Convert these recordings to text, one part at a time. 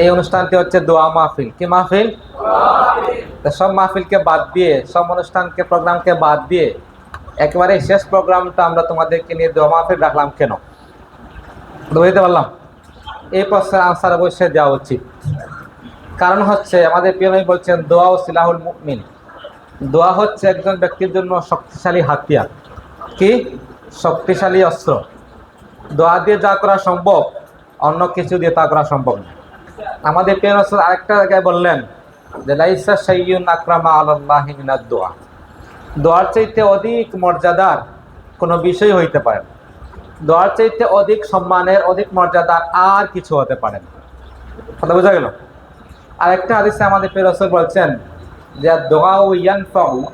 এই অনুষ্ঠানটি হচ্ছে দোয়া মাহফিল। কি মাহফিল? সব মাহফিলকে বাদ দিয়ে, সব অনুষ্ঠানকে, প্রোগ্রামকে বাদ দিয়ে একেবারে শেষ প্রোগ্রামটা আমরা তোমাদেরকে নিয়ে দোয়া মাহফিল রাখলাম কেন? বুঝতে পারলাম? এই প্রশ্নের আনসার অবশ্যই দেওয়া উচিত। কারণ হচ্ছে, আমাদের পিয়নই বলছেন, দোয়া ও সিলাহুল মুমিন। দোয়া হচ্ছে একজন ব্যক্তির জন্য শক্তিশালী হাতিয়ার। কি? শক্তিশালী অস্ত্র। দোয়া দিয়ে যা করা সম্ভব, অন্য কিছু দিয়ে তা করা সম্ভব না। আমাদের প্রিয় রাসূল আরেকটা জায়গায় বললেন যে, লাইসা সাইয়ুন আকরামা আলাল্লাহি মিনাদ দোয়া। দোয়ার চাইতে অধিক মর্যাদার কোনো বিষয় হইতে পারে না। দোয়ার চাইতে অধিক সম্মানের অধিক মর্যাদার আর কিছু হতে পারে না। কথা বোঝা গেল? আরেকটা হাদিসে আমাদের রাসূল বলছেন যে দোয়া ও ইয়ানফাউ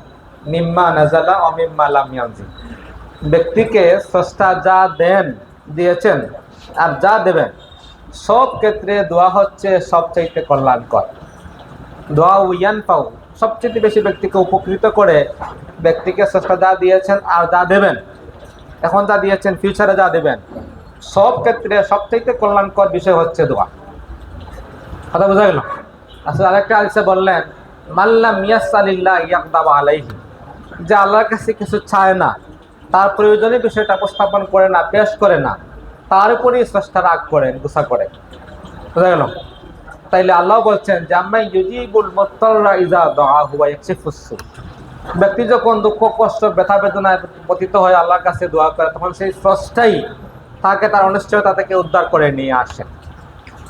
মিম্মা নাজালা ও মিম্মা লাম ইয়ানজিল। ব্যক্তিকে স্রষ্টা যা দেন দিয়েছেন আর যা দেবেন সব ক্ষেত্রে দোয়া হচ্ছে সবচাইতে কল্যাণকর। দোয়া উইয়ান পাও সবচেয়ে বেশি ব্যক্তিকে উপকৃত করে ব্যক্তিকে স্রষ্টা যা দিয়েছেন আর যা দেবেন। এখন যা দিয়েছেন ফিউচারে যা দেবেন, সব ক্ষেত্রে সবচাইতে কল্যাণকর বিষয় হচ্ছে দোয়া। কথা বোঝা গেল? আসলে আরেকটা আলসে বললেন মাল্লাম ইয়াসালিল্লাহ ইয়াকদাবা আলাইহি যে আল্লাহর কাছে কিছু চায় না, তার প্রয়োজনীয় বিষয়টা উপস্থাপন করে না, পেশ করে না। তার উপরেই স্রষ্টা রাগ করেন, গুসা করে বোঝা গেল? তাইলে আল্লাহ বলছেন যে ইউজিবুল মুত্তাররা ইজা হুয়া ব্যক্তি যখন দুঃখ, কষ্ট, ব্যথা, বেদনায় পতিত হয় আল্লাহর কাছে দোয়া করে, তখন সেই স্রষ্টাই তাকে তার অনিশ্চয়তা থেকে উদ্ধার করে নিয়ে আসেন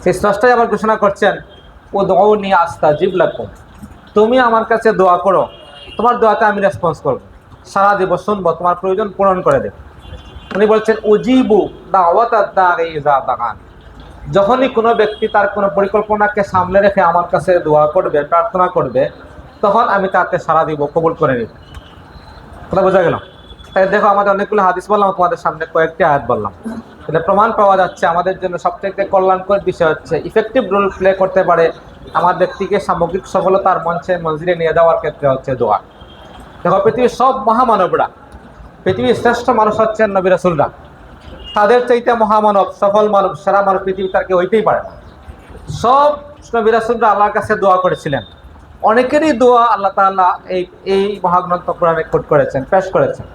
সেই স্রষ্টাই আবার ঘোষণা করছেন ও দোয়াও নিয়ে আস্তা জিব লাকুম। তুমি আমার কাছে দোয়া করো। তোমার দোয়াতে আমি রেসপন্স করব। সারা দিব শুনব, তোমার প্রয়োজন পূরণ করে দেব। উনি বলছেন, উজিবু দাগান। যখনই কোনো ব্যক্তি তার কোনো পরিকল্পনাকে সামলে রেখে আমার কাছে দোয়া করবে, প্রার্থনা করবে, তখন আমি তাতে সারা দিব, কবুল করে নিব। কথা বোঝা গেল? তাই দেখো, আমাদের অনেকগুলো হাদিস বললাম, তোমাদের সামনে কয়েকটি আয়াত বললাম। তাহলে প্রমাণ পাওয়া যাচ্ছে, আমাদের জন্য সবথেকে কল্যাণকর বিষয় হচ্ছে ইফেক্টিভ রোল প্লে করতে পারে আমার ব্যক্তিকে সামগ্রিক সফলতার মঞ্চে মঞ্জিলে নিয়ে যাওয়ার ক্ষেত্রে হচ্ছে দোয়া। দেখো, পৃথিবীর সব মহামানবরা পৃথিবীর শ্রেষ্ঠ মানুষ হচ্ছেন নবী রাসুলরা তাদের চাইতে মহামানব, সফল মানব সেরা মানব পৃথিবী তার কেউ হইতেই পারে না। সব নবী রাসুলরা আল্লাহর কাছে দোয়া করেছিলেন। অনেকেরই দোয়া আল্লাহ তাআলা এই এই মহাগ্রন্থ কোরআনে কোট করেছেন, পেশ করেছেন।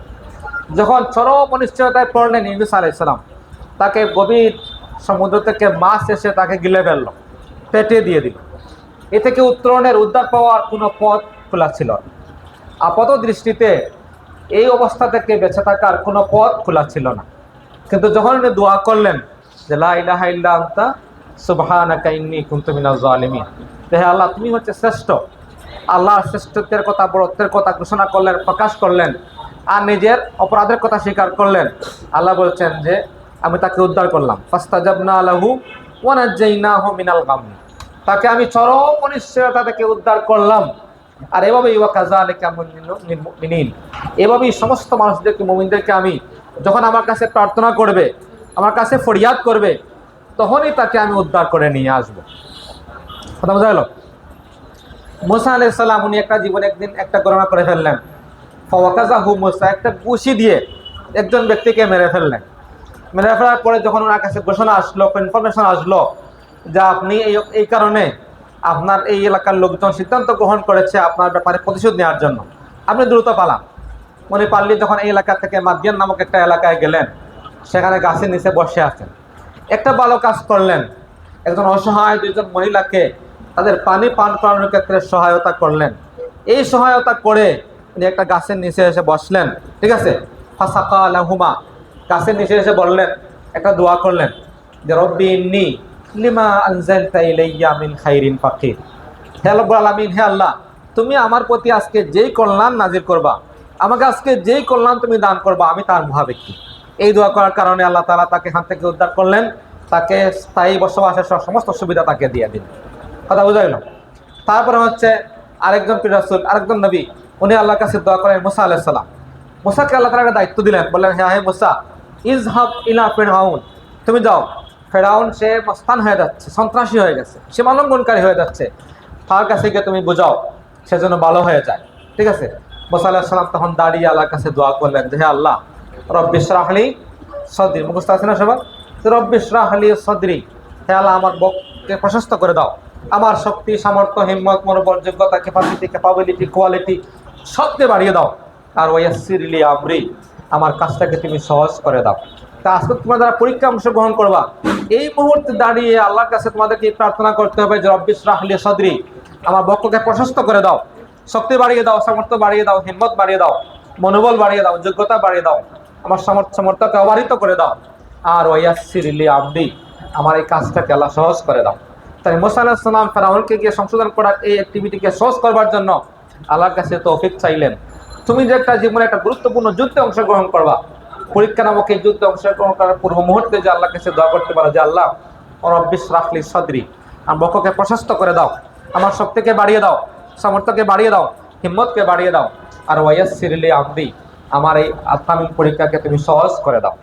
যখন চরম অনিশ্চয়তায় পড়লেন ইউনুস আলাইসালাম তাকে গভীর সমুদ্র থেকে মাছ এসে তাকে গিলে ফেলল, পেটে দিয়ে দিল। এ থেকে উত্তরণের উদ্ধার পাওয়ার কোনো পথ খোলা ছিল। আপাত দৃষ্টিতে এই অবস্থা থেকে বেঁচে থাকার কোনো পথ খোলা ছিল না। কিন্তু যখন উনি দোয়া করলেন যে, লা ইলাহা ইল্লা আনতা, সুবহানাকা ইন্নী কুনতু মিনাজ জালিমিন যে হে আল্লাহ, তুমি হচ্ছে শ্রেষ্ঠ। আল্লাহর শ্রেষ্ঠত্বের কথা, বড়ত্বের কথা ঘোষণা করলেন, প্রকাশ করলেন, আর নিজের অপরাধের কথা স্বীকার করলেন। আল্লাহ বলছেন যে, আমি তাকে উদ্ধার করলাম। ফাস্তাজাবনা আলাহু ওয়ানাজ্জাইনাহু মিনাল গাম। তাকে আমি চরম অনিশ্চয়তা থেকে উদ্ধার করলাম। আর এভাবেই ওয়া কাযালিকা মুমিনিন। এভাবেই সমস্ত মানুষদেরকে, মুমিনদেরকে আমি যখন আমার কাছে প্রার্থনা করবে, আমার কাছে ফরিয়াদ করবে, তখনই তাকে আমি উদ্ধার করে নিয়ে আসব। কথা বোঝা গেল? মুসা আলাইহিস সালাম, উনি একটা জীবনে একদিন একটা গণনা করে ফেললেন। ফওয়াকাজা হু মোসা, একটা গুছি দিয়ে একজন ব্যক্তিকে মেরে ফেললেন। মেরে ফেলার পরে যখন ওনার কাছে ঘোষণা আসলো ইনফরমেশন আসলো, যে আপনি এই কারণে আপনার এই এলাকার লোকজন সিদ্ধান্ত গ্রহণ করেছে আপনার ব্যাপারে প্রতিশোধ নেওয়ার জন্য। আপনি দ্রুত পালান। উনি পারলি যখন এই এলাকা থেকে মাদিয়ান নামক একটা এলাকায় গেলেন, সেখানে গাছের নিচে বসে আছেন। একটা ভালো কাজ করলেন। একজন অসহায় দুইজন মহিলাকে তাদের পানি পান করানোর ক্ষেত্রে সহায়তা করলেন। এই সহায়তা করে উনি একটা গাছের নিচে এসে বসলেন। ঠিক আছে? ফাসাকা আলাহুমা গাছের নিচে এসে বললেন, একটা দোয়া করলেন যে, রব্বি ইন্নি লিমা আনজালতা ইলাইয়া মিন খাইরিন ফাকির। হে রব্বুল আলামিন, হে আল্লাহ, তুমি আমার প্রতি আজকে যেই কল্যাণ নাজির করবা, আমাকে আজকে যেই কল্যাণ তুমি দান করবা, আমি তার মহাব্যক্তি। এই দোয়া করার কারণে আল্লাহ তাআলা তাকে এখান থেকে উদ্ধার করলেন, তাকে স্থায়ী বসবাসের সব সমস্ত সুবিধা তাকে দিয়ে দিন কথা বোঝা গেল? তারপরে হচ্ছে আরেকজন পীর রাসূল, আরেকজন নবী, উনি আল্লাহর কাছে দোয়া করেন মুসা আলাইহিস সালাম। মুসাকে আল্লাহ একটা দায়িত্ব দিলেন, বললেন হ্যাঁ হে মুসা ইজহাব ইলা ফিরআউন, তুমি যাও ফেরাউন, সে মস্তান হয়ে যাচ্ছে, সন্ত্রাসী হয়ে গেছে, সে মালঙ্ঘনকারী হয়ে যাচ্ছে। তার কাছে গিয়ে তুমি বোঝাও, সে যেন ভালো হয়ে যায়। ঠিক আছে? মুসা আলাইহিস সালাম তখন দাঁড়িয়ে আল্লাহর কাছে দোয়া করলেন যে, হে আল্লাহ রব্বিশ রাহলি সদরি। মুখস্থ আছে না সবার? রব্বিশ রাহলি সদরি। হে আল্লাহ, আমার বককে প্রশস্ত করে দাও। আমার শক্তি, সামর্থ্য, হিম্মত, মনোবল, যোগ্যতা ক্যাপাসিটি ক্যাপাবিলিটি কোয়ালিটি সবকে বাড়িয়ে দাও। আর ওয়াসিরলি আমরি, আমার কাজটাকে তুমি সহজ করে দাও। তা আজকে তোমরা যারা পরীক্ষা অংশগ্রহণ করবা এই মুহূর্তে দাঁড়িয়ে আল্লাহর কাছে তোমাদেরকে প্রার্থনা করতে হবে যে রব্বিশ রাহলি সদরি, আমার বক্ষকে প্রশস্ত করে দাও, শক্তি বাড়িয়ে দাও, সামর্থ্য বাড়িয়ে দাও, হিম্মত বাড়িয়ে দাও, মনোবল বাড়িয়ে দাও, যোগ্যতা বাড়িয়ে দাও, আমার সামর্থ্য, সামর্থ্যকে অবারিত করে দাও, আর ওয়াসিরলি আমরি আমার এই কাজটাকে আল্লাহ সহজ করে দাও। তাই মোসা আলাহিসাল্লাম ফেরাউনকে গিয়ে সংশোধন করার এই অ্যাক্টিভিটিকে সহজ করবার জন্য আল্লাহর কাছে তৌফিক চাইলেন। তুমি যে একটা জীবনে একটা গুরুত্বপূর্ণ যুদ্ধে অংশগ্রহণ করবা পরীক্ষা নামক এই যুদ্ধে অংশগ্রহণ করার পূর্ব মুহূর্তে যে আল্লাহ কাছে দোয়া করতে পারো, যে আল্লাহ রব্বিস রাখলি সদরি, আমার বক্ষকে প্রশস্ত করে দাও, আমার শক্তিকে বাড়িয়ে দাও, সামর্থ্যকে বাড়িয়ে দাও, হিম্মতকে বাড়িয়ে দাও, আর ওয়াইয়াস সিরিলি আমদি আমার এই আত্মামিক পরীক্ষাকে তুমি সহজ করে দাও।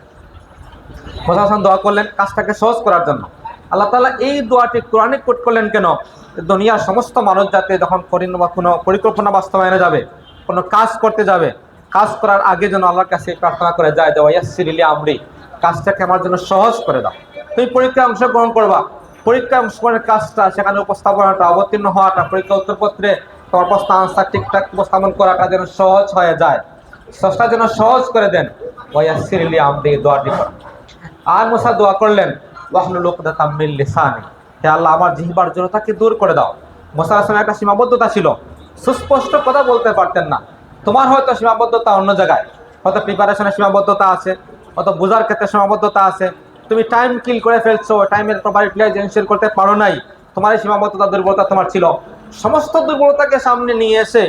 প্রশাসন দোয়া করলেন কাজটাকে সহজ করার জন্য। আল্লাহ তালা এই দোয়াটি কোরআনিক কোট করলেন কেন? দুনিয়ার সমস্ত মানুষ যাতে যখন কোনো পরিকল্পনা বাস্তবায়নে যাবে, কোনো কাজ করতে যাবে কাজ করার আগে যেন আল্লাহর কাছে প্রার্থনা করে যায় যে ওয়াসিরিলি আমরি, কাজটাকে আমার জন্য সহজ করে দাও। তুমি পরীক্ষায় অংশগ্রহণ করবা। পরীক্ষায় অংশগ্রহণের কাজটা, সেখানে উপস্থাপনাটা অবতীর্ণ হওয়াটা, পরীক্ষা উত্তরপত্রে তোমার প্রশ্ন আনসার ঠিকঠাক উপস্থাপন করাটা যেন সহজ হয়ে যায়। স্রষ্টা যেন সহজ করে দেন। ওয়াসিরিলি আমরি দোয়াটি করা আর মোসা দোয়া করলেন ওয়াহলুল উকদাতাম মিন লিসানি। হে আল্লাহ, আমার জিহ্বার জড়তাকে দূর করে দাও। মোসা আসলামের একটা সীমাবদ্ধতা ছিল। সুস্পষ্ট কথা বলতে পারতেন না। তোমার হয়তো সীমাবদ্ধতা অন্য জায়গায়, হয়তো প্রিপারেশনের সীমাবদ্ধতা আছে, হয়তো বোঝার ক্ষেত্রে সীমাবদ্ধতা আছে। তুমি টাইম কিল করে ফেলছো টাইমের প্রপার ইউটিলাইজ করতে পারো নাই, তোমার এই সীমাবদ্ধতা দুর্বলতা তোমার ছিল। সমস্ত দুর্বলতাকে সামনে নিয়ে এসে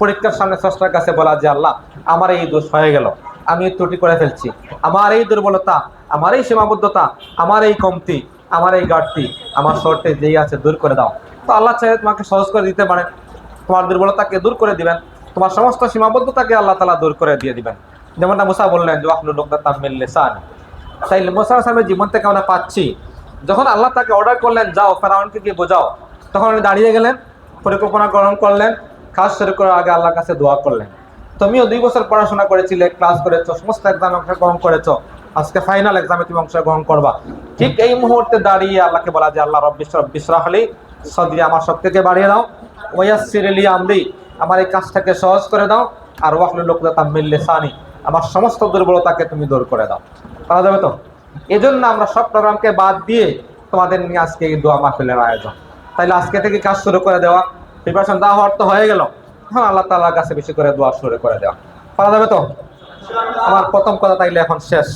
পরীক্ষার সামনে স্রষ্টার কাছে বলা যে, আল্লাহ, আমার এই দোষ হয়ে গেল, আমি ত্রুটি করে ফেলছি। আমার এই দুর্বলতা, আমার এই সীমাবদ্ধতা, আমার এই কমতি, আমার এই ঘাটতি, আমার শর্টে যেই আছে দূর করে দাও। তো আল্লাহ চাইলে তোমাকে সহজ করে দিতে পারেন তোমার দুর্বলতাকে দূর করে দিবেন। তোমার সমস্ত সীমাবদ্ধতাকে আল্লাহ তালা দূর করে দিয়ে দিবেন। যেমনটা মুসা বললেন, যে আহলুল লোকদাতা মিল্লে সান তাই মুসা সাহেবের জীবন থেকে আমরা পাচ্ছি। যখন আল্লাহ তাকে অর্ডার করলেন, যাও, ফেরাউনকে গিয়ে বোঝাও। তখন উনি দাঁড়িয়ে গেলেন, পরিকল্পনা গ্রহণ করলেন, কাজ শুরু করার আগে আল্লাহর কাছে দোয়া করলেন। তুমিও দুই বছর পড়াশোনা করেছিলে ক্লাস করেছ, সমস্ত এক্সামে অংশগ্রহণ করেছ, আজকে ফাইনাল এক্সামে তুমি অংশগ্রহণ করবা। ঠিক এই মুহূর্তে দাঁড়িয়ে আল্লাহকে বলা যে আল্লাহ রব্বিশ রব্বিশ রাহলি আমার শক্তিকে বাড়িয়ে দাও। ওয়াসিরলি আমরি। আমার এই কাজটাকে সহজ করে দাও, আর ওয়াহলুল লোকদাতা মিল্লে সানি আমার সমস্ত দুর্বলতাকে তুমি দূর করে দাও। পারা যাবে তো? এজন্য আমরা সব প্রোগ্রামকে বাদ দিয়ে তোমাদের নিয়ে আজকে এই দোয়া মাহফিলের আয়োজন। তাইলে আজকে থেকে কাজ শুরু করে দেওয়া। প্রিপারেশন দেওয়া হওয়ার তো হয়ে গেল। হ্যাঁ আল্লাহ তাআলার কাছে বেশি করে দোয়া শুরু করে দেওয়া। পারা যাবে তো? আমার প্রথম কথা তাইলে এখন শেষ।